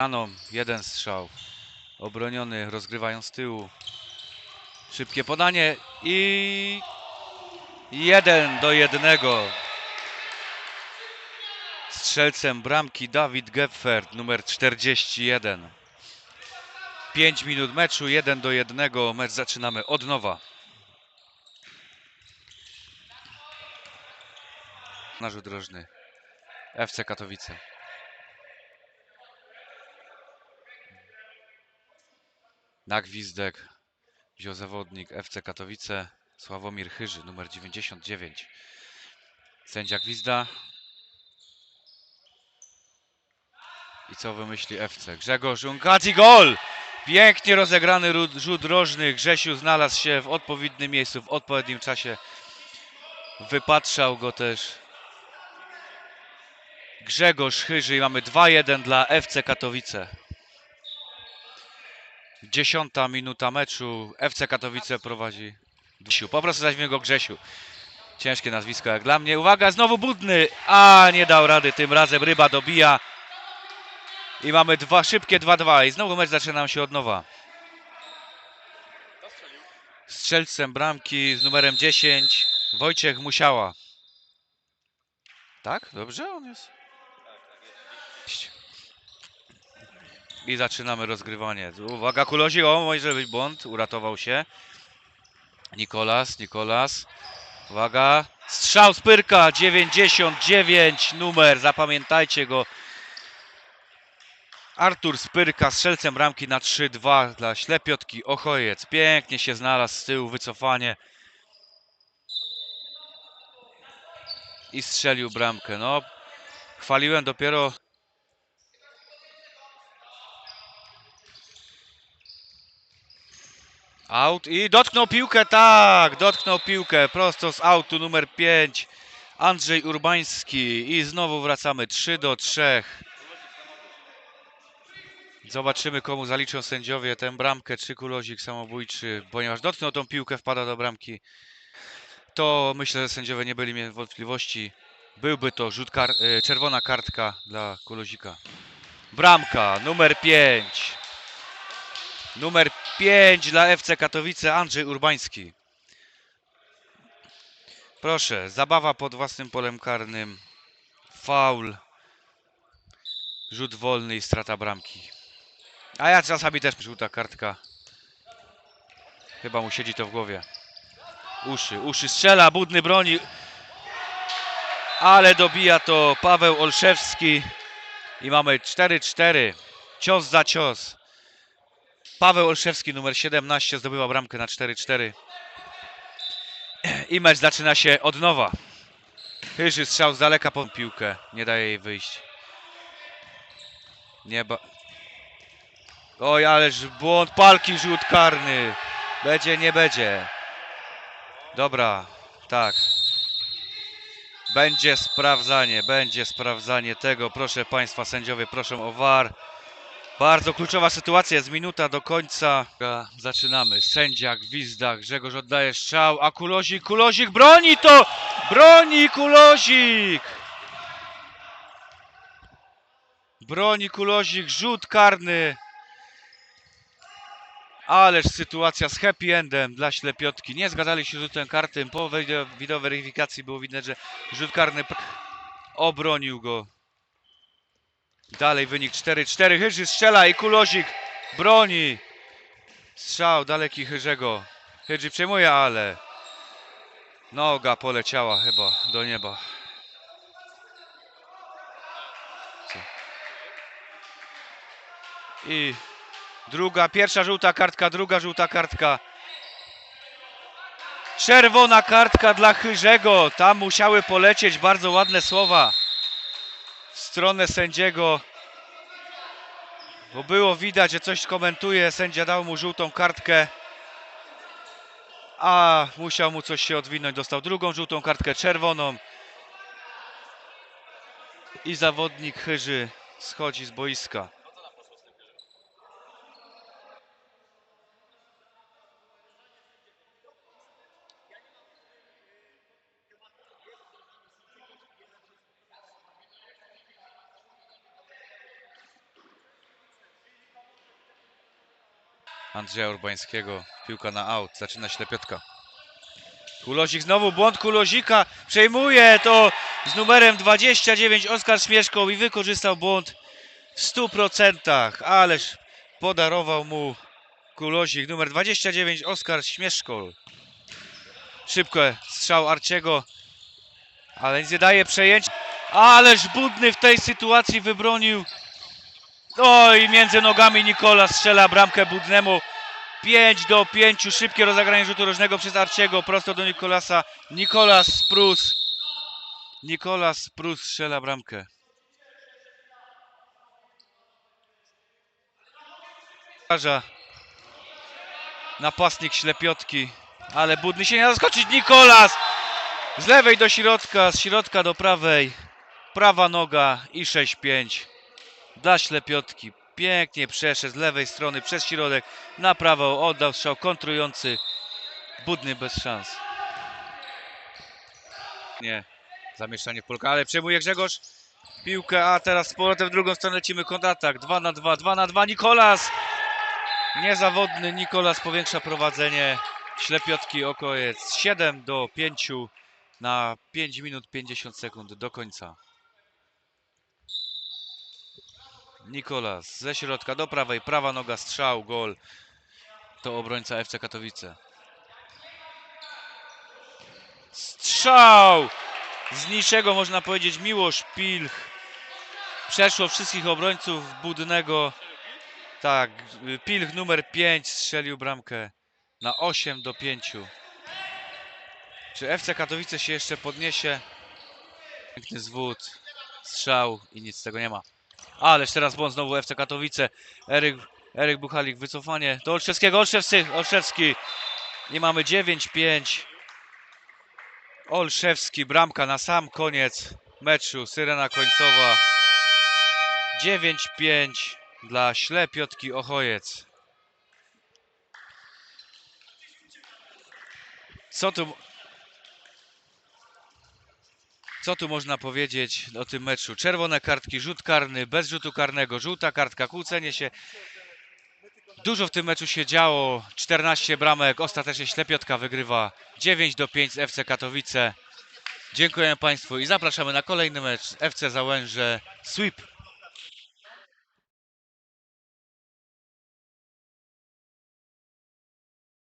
Ano, jeden strzał. Obroniony, rozgrywają z tyłu. Szybkie podanie i jeden do jednego. Strzelcem bramki Dawid Gepfert, numer 41. 5 minut meczu, 1 do 1. Mecz zaczynamy od nowa. Narzut drożny. FC Katowice. Na gwizdek wziął zawodnik FC Katowice Sławomir Chyży, numer 99. Sędzia gwizda. I co wymyśli FC? Grzegorz Unkaci, gol! Pięknie rozegrany rzut rożny. Grzesiu znalazł się w odpowiednim miejscu, w odpowiednim czasie. Wypatrzał go też Grzegorz Chyży i mamy 2-1 dla FC Katowice. Dziesiąta minuta meczu. FC Katowice prowadzi. Grzesiu. Po prostu zaśmy go Grzesiu. Ciężkie nazwisko jak dla mnie. Uwaga, znowu Budny. A, nie dał rady. Tym razem Ryba dobija. I mamy dwa szybkie 2-2. I znowu mecz zaczyna nam się od nowa. Strzelcem bramki z numerem 10 Wojciech Musiała. Tak? Dobrze on jest? I zaczynamy rozgrywanie. Uwaga, Kulozi, o, może być błąd, uratował się. Nikolas, Nikolas. Uwaga, strzał z Pyrka, 99 numer, zapamiętajcie go. Artur Spyrka strzelcem bramki na 3-2 dla Ślepiotki Ochojec. Pięknie się znalazł z tyłu, wycofanie. I strzelił bramkę. No, chwaliłem dopiero Out i dotknął piłkę, tak, dotknął piłkę prosto z autu numer 5. Andrzej Urbański i znowu wracamy 3 do 3. Zobaczymy komu zaliczą sędziowie tę bramkę, czy kulozik samobójczy, ponieważ dotknął tą piłkę, wpada do bramki. To myślę, że sędziowie nie byli mieli wątpliwości. Byłby to rzut kar e, czerwona kartka dla kulozika. Bramka numer 5. Numer 5 dla FC Katowice Andrzej Urbański. Proszę, zabawa pod własnym polem karnym. Faul. Rzut wolny i strata bramki. A ja czasami też żółta kartka. Chyba mu siedzi to w głowie. Uszy, uszy strzela, budny broni. Ale dobija to Paweł Olszewski. I mamy 4-4. Cios za cios. Paweł Olszewski, numer 17, zdobywa bramkę na 4-4. I mecz zaczyna się od nowa. Chyży strzał z daleka po piłkę. Nie daje jej wyjść. Nie ba... Oj, ależ błąd, palki, rzut karny. Będzie, nie będzie. Dobra, tak. Będzie sprawdzanie, będzie sprawdzanie tego. Proszę Państwa, sędziowie proszę o VAR. Bardzo kluczowa sytuacja, jest minuta do końca. Zaczynamy. Sędzia, gwizda, Grzegorz oddaje strzał, a Kulozik, Kulozik broni to! Broni Kulozik! Broni Kulozik, rzut karny. Ależ sytuacja z happy endem dla ślepiotki. Nie zgadzali się rzutem karty. Po wideo, wideo weryfikacji było widać, że rzut karny obronił go. Dalej wynik 4-4. Chyży strzela i Kulozik broni. Strzał daleki Chyżego. Hydży przejmuje, ale noga poleciała chyba do nieba. I druga, pierwsza żółta kartka, druga żółta kartka. Czerwona kartka dla Chyżego. Tam musiały polecieć bardzo ładne słowa stronę sędziego. Bo było widać, że coś komentuje. Sędzia dał mu żółtą kartkę. A musiał mu coś się odwinąć. Dostał drugą żółtą kartkę czerwoną. I zawodnik Chyży schodzi z boiska. Andrzeja Urbańskiego. Piłka na aut. Zaczyna ślepiotka. Kulozik znowu błąd Kulozika. Przejmuje to z numerem 29 Oskar Śmieszkoł i wykorzystał błąd w 100%. Ależ podarował mu Kulozik. Numer 29 Oskar Śmieszkol. Szybko strzał Arciego. Ale nie daje przejęcia. Ależ Budny w tej sytuacji wybronił. Oj, między nogami Nikola strzela bramkę Budnemu. 5 do 5. Szybkie rozegranie rzutu rożnego przez Arciego. Prosto do Nikolasa. Nikolas Prus. Nikolas Prus strzela bramkę. Napastnik ślepiotki. Ale Budny się nie zaskoczyć. Nikolas! Z lewej do środka, z środka do prawej. Prawa noga i 6-5 dla ślepiotki. Pięknie przeszedł z lewej strony przez środek na prawo, oddał strzał kontrujący. Budny bez szans. Nie, zamieszanie w Polka, ale przejmuje Grzegorz piłkę, a teraz z powrotem w drugą stronę lecimy kontratak. 2 na 2, 2 na 2, Nikolas! Niezawodny Nikolas powiększa prowadzenie ślepiotki Okojec. 7 do 5 na 5 minut 50 sekund do końca. Nikolas ze środka do prawej, prawa noga, strzał, gol. To obrońca FC Katowice. Strzał! Z niczego można powiedzieć Miłosz Pilch. Przeszło wszystkich obrońców Budnego. Tak, Pilch numer 5 strzelił bramkę na 8 do 5. Czy FC Katowice się jeszcze podniesie? Piękny zwód, strzał i nic z tego nie ma. Ależ teraz błąd znowu FC Katowice. Eryk, Eryk Buchalik, wycofanie do Olszewskiego. Olszewski, Olszewski. I mamy 9-5. Olszewski, bramka na sam koniec meczu. Syrena końcowa. 9-5 dla Ślepiotki Ochojec. Co tu... Co tu można powiedzieć o tym meczu? Czerwone kartki, rzut karny, bez rzutu karnego, żółta kartka, kłócenie się. Dużo w tym meczu się działo. 14 bramek, ostatecznie Ślepiotka wygrywa 9 do 5 z FC Katowice. Dziękujemy Państwu i zapraszamy na kolejny mecz FC Załęże Sweep